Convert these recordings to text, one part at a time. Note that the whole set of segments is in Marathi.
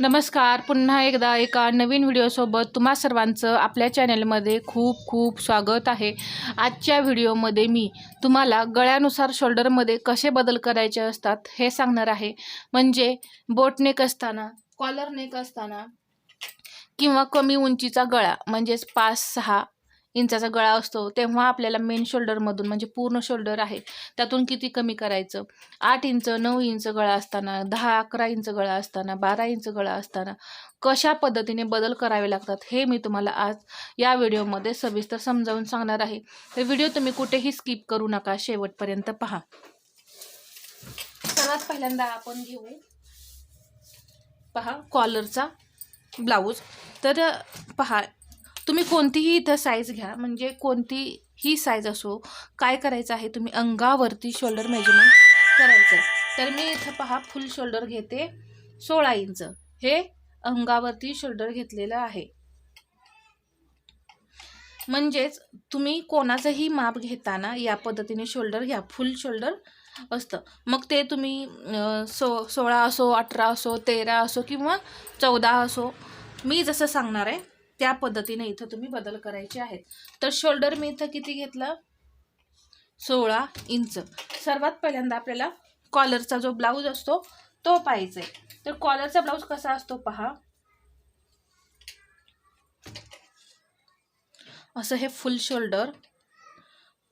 नमस्कार. पुन्हा एकदा एका नवीन व्हिडिओसोबत तुम्हा सर्वांचं आपल्या चॅनलमध्ये खूप खूप स्वागत आहे. आजच्या व्हिडिओमध्ये मी तुम्हाला गळ्यानुसार शोल्डरमध्ये कसे बदल करायचे असतात हे सांगणार आहे. म्हणजे बोट नेक असताना कॉलर नेक असताना किंवा कमी उंचीचा गळा म्हणजेच पाच सहा इंचाचा गळा असतो तेव्हा आपल्याला मेन शोल्डरमधून म्हणजे पूर्ण शोल्डर आहे त्यातून किती कमी करायचं? आठ इंच नऊ इंच गळा असताना दहा अकरा इंच गळा असताना बारा इंच गळा असताना कशा पद्धतीने बदल करावे लागतात हे मी तुम्हाला आज या व्हिडिओमध्ये सविस्तर समजावून सांगणार आहे. हे व्हिडिओ तुम्ही कुठेही स्किप करू नका शेवटपर्यंत पहा. सर्वात पहिल्यांदा आपण घेऊ. पहा कॉलरचा ब्लाऊज तर पहा तुम्ही कोणतीही इथं साईज घ्या. म्हणजे कोणतीही साईज असो काय करायचं आहे तुम्ही अंगावरती शोल्डर मेजरमेंट करायचं आहे तर मी इथं पहा फुल शोल्डर घेते सोळा इंच. हे अंगावरती शोल्डर घेतलेलं आहे. म्हणजेच तुम्ही कोणाचंही माप घेताना या पद्धतीने शोल्डर घ्या. फुल शोल्डर असतं. मग ते तुम्ही सो सोळा असो अठरा असो तेरा असो किंवा चौदा असो. मी जसं सांगणार आहे त्या पद्धतीने इथं तुम्ही बदल करायचे आहेत. तर शोल्डर मी इथं किती घेतलं? सोळा इंच. सर्वात पहिल्यांदा आपल्याला कॉलरचा जो ब्लाऊज असतो तो पाहिजे तर कॉलरचा ब्लाऊज कसा असतो पहा. असं हे फुल शोल्डर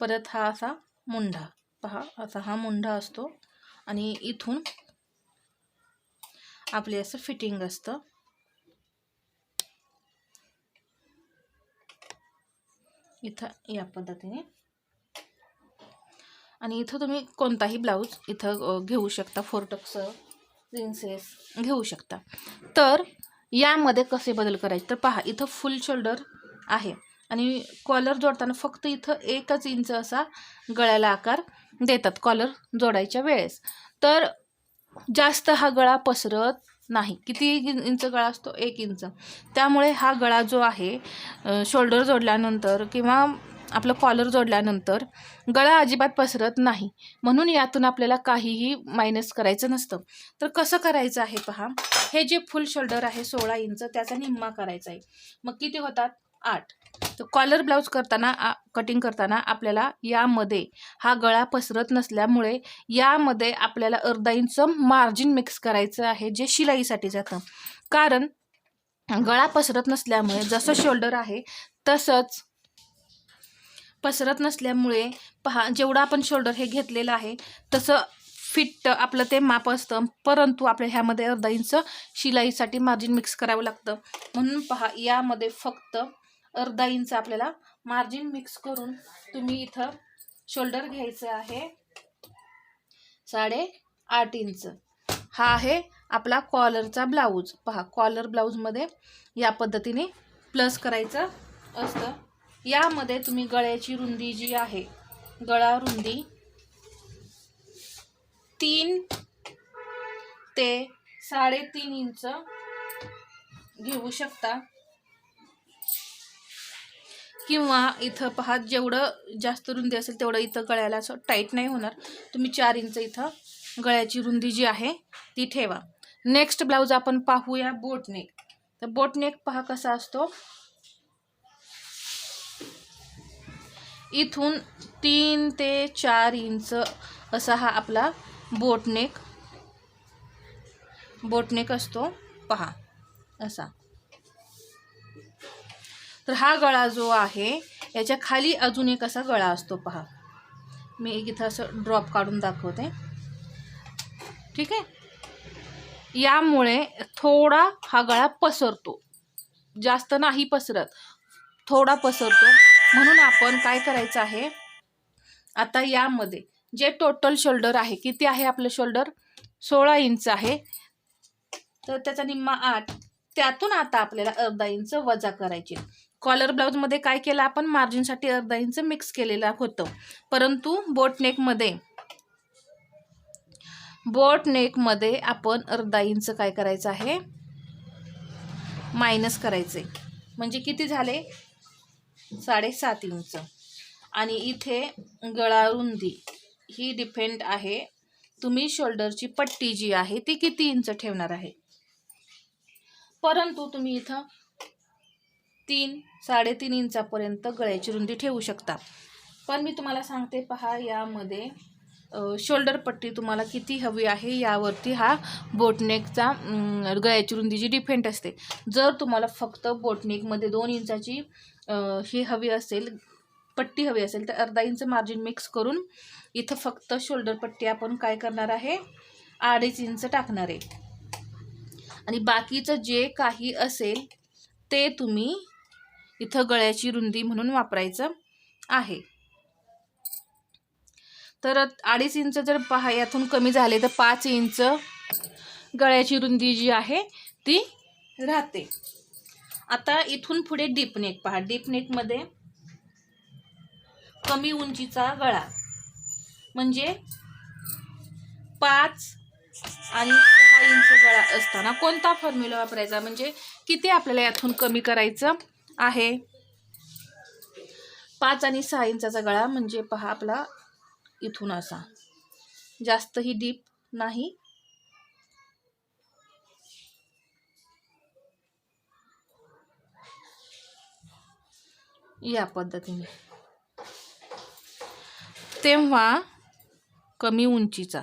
परत हा असा मुंढा. पहा असा हा मुंढा असतो. आणि इथून आपले असं फिटिंग असतं. इथं या पद्धतीने. आणि इथं तुम्ही कोणताही ब्लाऊज इथं घेऊ शकता. फोरटक्स प्रिन्सेस घेऊ शकता. तर यामध्ये कसे बदल करायचे? तर पहा इथं फुल शोल्डर आहे. आणि कॉलर जोडताना फक्त इथं एकच इंच असा गळ्याला आकार देतात कॉलर जोडायच्या वेळेस. तर जास्त हा गळा पसरत नाही. किती इंच गळा असतो? एक इंच. त्यामुळे हा गळा जो आहे शोल्डर जोडल्यानंतर किंवा आपलं कॉलर जोडल्यानंतर गळा अजिबात पसरत नाही. म्हणून यातून आपल्याला काहीही मायनस करायचं नसतं. तर कसं करायचं आहे पहा. हे जे फुल शोल्डर आहे सोळा इंच त्याचा निम्मा करायचा आहे. मग किती होतात? आठ. तर कॉलर ब्लाऊज करताना कटिंग करताना आपल्याला यामध्ये हा गळा पसरत नसल्यामुळे यामध्ये आपल्याला अर्धा इंच मार्जिन मिक्स करायचं आहे जे शिलाईसाठी जातं. कारण गळा पसरत नसल्यामुळे जसं शोल्डर आहे तसंच पसरत नसल्यामुळे पहा जेवढं आपण शोल्डर हे घेतलेलं आहे तसं फिट आपलं ते माप असतं. परंतु आपल्या ह्यामध्ये अर्धा इंच शिलाईसाठी मार्जिन मिक्स करावं लागतं. म्हणून पहा यामध्ये फक्त अर्धा इंच आपल्याला मार्जिन मिक्स करून तुम्ही इथं शोल्डर घ्यायचं आहे. साडे आठ इंच. हा आहे आपला कॉलरचा ब्लाऊज पहा कॉलर ब्लाऊजमध्ये या पद्धतीने प्लस करायचं असतं. यामध्ये तुम्ही गळ्याची रुंदी जी आहे गळा रुंदी तीन ते साडेतीन इंच घेऊ शकता. किंवा इथं पहा जेवढं जास्त रुंदी असेल तेवढं इथं गळ्याला असं टाईट नाही होणार. तुम्ही चार इंच इथं गळ्याची रुंदी जी आहे ती ठेवा. नेक्स्ट ब्लाऊज आपण पाहूया बोटनेक तर बोटनेक पहा कसा असतो. इथून तीन ते चार इंच असा हा आपला बोटनेक बोटनेक असतो. पहा असा. तर हा गळा जो आहे याच्या खाली अजून एक असा गळा असतो पहा. मी एक इथं असं ड्रॉप काढून दाखवते. ठीक आहे? यामुळे थोडा हा गळा पसरतो. जास्त नाही पसरत थोडा पसरतो. म्हणून आपण काय करायचं आहे? आता यामध्ये जे टोटल शोल्डर आहे किती आहे आपलं शोल्डर सोळा इंच आहे. तर त्याचा निम्मा आठ त्यातून आता आपल्याला अर्धा इंच वजा करायचे. कॉलर ब्लाऊजमध्ये काय केलं आपण? मार्जिनसाठी अर्धा इंच मिक्स केलेला होतं. परंतु बोटनेकमध्ये बोट नेकमध्ये आपण अर्धा इंच काय करायचं आहे? मायनस करायचे म्हणजे किती झाले? साडेसात इंच आणि इथे गळा रुंदी ही डिपेंड आहे. तुम्ही शोल्डरची पट्टी जी आहे ती किती इंच ठेवणार आहे? परंतु तुम्ही इथं तीन साडेतीन इंचापर्यंत गळ्याची रुंदी ठेवू शकता. पण मी तुम्हाला सांगते पहा यामध्ये शोल्डर पट्टी तुम्हाला किती हवी आहे यावरती हा बोटनेकचा गळ्याची रुंदी जी डिपेंड असते. जर तुम्हाला फक्त बोटनेकमध्ये दोन इंचाची ही हवी असेल पट्टी हवी असेल तर अर्धा इंच मार्जिन मिक्स करून इथं फक्त शोल्डर पट्टी आपण काय करणार आहे? अडीच इंच टाकणार आहे. आणि बाकीचं जे काही असेल ते तुम्ही इथं गळ्याची रुंदी म्हणून वापरायचं आहे. तर अडीच इंच जर पहा यातून कमी झाले तर पाच इंच गळ्याची रुंदी जी आहे ती राहते. आता इथून पुढे डीप नेक पहा. डीप नेकमध्ये कमी उंचीचा गळा. म्हणजे पाच आणि सहा इंच गळा असताना कोणता फॉर्म्युला वापरायचा? म्हणजे किती आपल्याला यातून कमी करायचं? आहे. पाच आणि सहा इंचाचा गळा म्हणजे पहा आपला इथून असा. जास्तही डीप नाही. या पद्धतीने. तेव्हा कमी उंचीचा.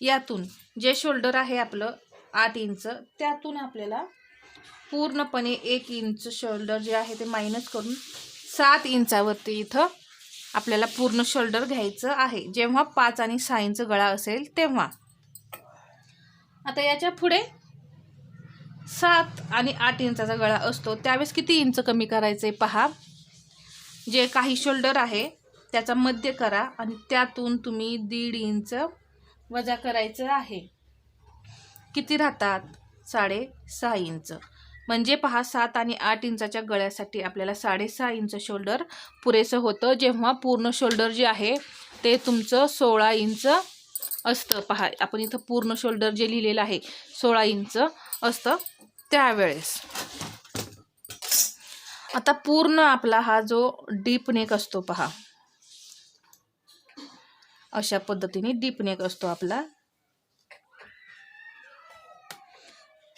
यातून जे शोल्डर आहे आपलं आठ इंच त्यातून आपल्याला पूर्णपणे एक इंच शोल्डर जे आहे ते मायनस करून सात इंचावरती इथं आपल्याला पूर्ण शोल्डर घ्यायचं आहे. जेव्हा पाच आणि सहा इंच गळा असेल तेव्हा. आता याच्यापुढे सात आणि आठ इंचाचा गळा असतो. त्यावेळेस किती इंच कमी करायचं आहे पहा. जे काही शोल्डर आहे त्याचा मध्य करा आणि त्यातून तुम्ही दीड इंच वजा करायचं आहे. किती राहतात? साडे सहा इंच. म्हणजे पहा सात आणि आठ इंचाच्या गळ्यासाठी आपल्याला साडेसहा इंच शोल्डर पुरेसं होतं. जेव्हा पूर्ण शोल्डर जे आहे ते तुमचं सोळा इंच असतं. पहा आपण इथं पूर्ण शोल्डर जे लिहिलेलं आहे सोळा इंच असतं त्यावेळेस. आता पूर्ण आपला हा जो डीप नेक असतो पहा. अशा पद्धतीने डीप नेक असतो आपला.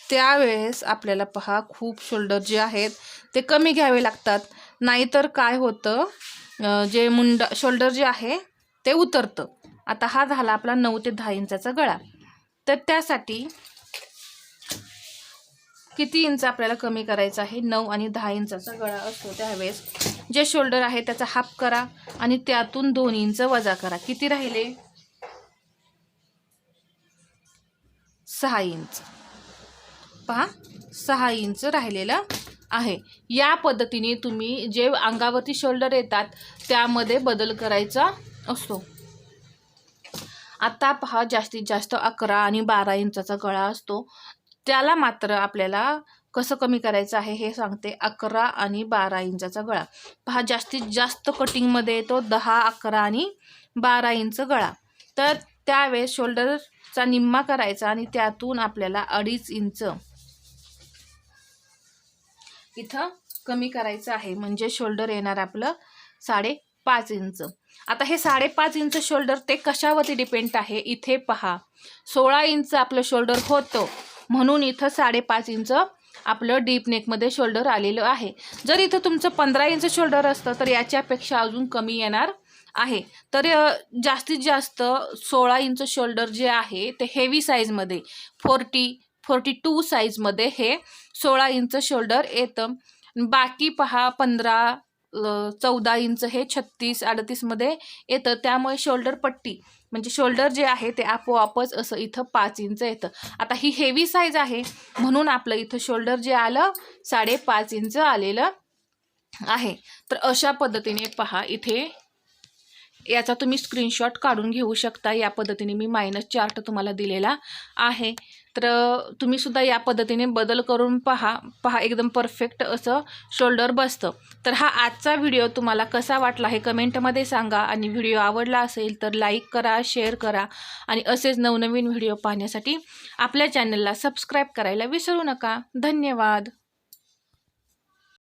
त्यावेळेस आपल्याला पहा खूप शोल्डर जे आहेत ते कमी घ्यावे लागतात. नाहीतर काय होतं जे मुंड शोल्डर जे आहे ते उतरतं. आता हा झाला आपला नऊ ते दहा इंचाचा गळा. तर त्यासाठी किती इंच आपल्याला कमी करायचं आहे? नऊ आणि दहा इंचाचा गळा असतो त्यावेळेस. जे शोल्डर आहे त्याचा हाफ करा आणि त्यातून दोन इंच वजा करा. किती राहिले? सहा इंच. पहा सहा इंच राहिलेलं आहे. या पद्धतीने तुम्ही जे अंगावरती शोल्डर येतात त्यामध्ये बदल करायचा असतो. आता पहा जास्तीत जास्त अकरा आणि बारा इंचाचा गळा असतो. त्याला मात्र आपल्याला कसं कमी करायचं आहे हे सांगते अकरा आणि बारा इंचाचा गळा. पहा जास्तीत जास्त कटिंगमध्ये येतो दहा अकरा आणि बारा इंच गळा. तर त्यावेळेस शोल्डरचा निम्मा करायचा आणि त्यातून आपल्याला अडीच इंच इथं कमी करायचं आहे. म्हणजे शोल्डर येणार आपलं साडेपाच इंच. आता हे साडेपाच इंच शोल्डर ते कशावरती डिपेंड आहे? इथे पहा सोळा इंच आपलं शोल्डर होतं. म्हणून इथं साडेपाच इंच आपलं डीप नेकमध्ये शोल्डर आलेलं आहे. जर इथं तुमचं पंधरा इंच शोल्डर असतं तर याच्यापेक्षा अजून कमी येणार आहे. तर जास्तीत जास्त सोळा इंच शोल्डर जे आहे ते हेवी साईजमध्ये फोर्टी फोर्टी टू साईजमध्ये हे सोळा इंच शोल्डर येतं. बाकी पहा पंधरा चौदा इंच हे छत्तीस अडतीसमध्ये येतं. त्यामुळे शोल्डर पट्टी म्हणजे शोल्डर जे आहे ते आपोआपच असं इथं पाच इंच येतं. आता ही हेवी साईज आहे म्हणून आपलं इथं शोल्डर जे आलं साडेपाच इंच आलेलं आहे. तर अशा पद्धतीने पहा इथे याचा तुम्ही स्क्रीनशॉट काढून घेऊ शकता. या पद्धतीने मी मायनस चार्ट तुम्हाला दिलेला आहे. तर तुम्ही सुद्धा या पद्धतीने बदल करून पहा. पहा एकदम परफेक्ट असं शोल्डर बसतं. तर हा आजचा व्हिडिओ तुम्हाला कसा वाटला हे कमेंटमध्ये सांगा. आणि व्हिडिओ आवडला असेल तर लाईक करा शेअर करा. आणि असेच नवनवीन व्हिडिओ पाहण्यासाठी आपल्या चॅनलला सबस्क्राईब करायला विसरू नका. धन्यवाद.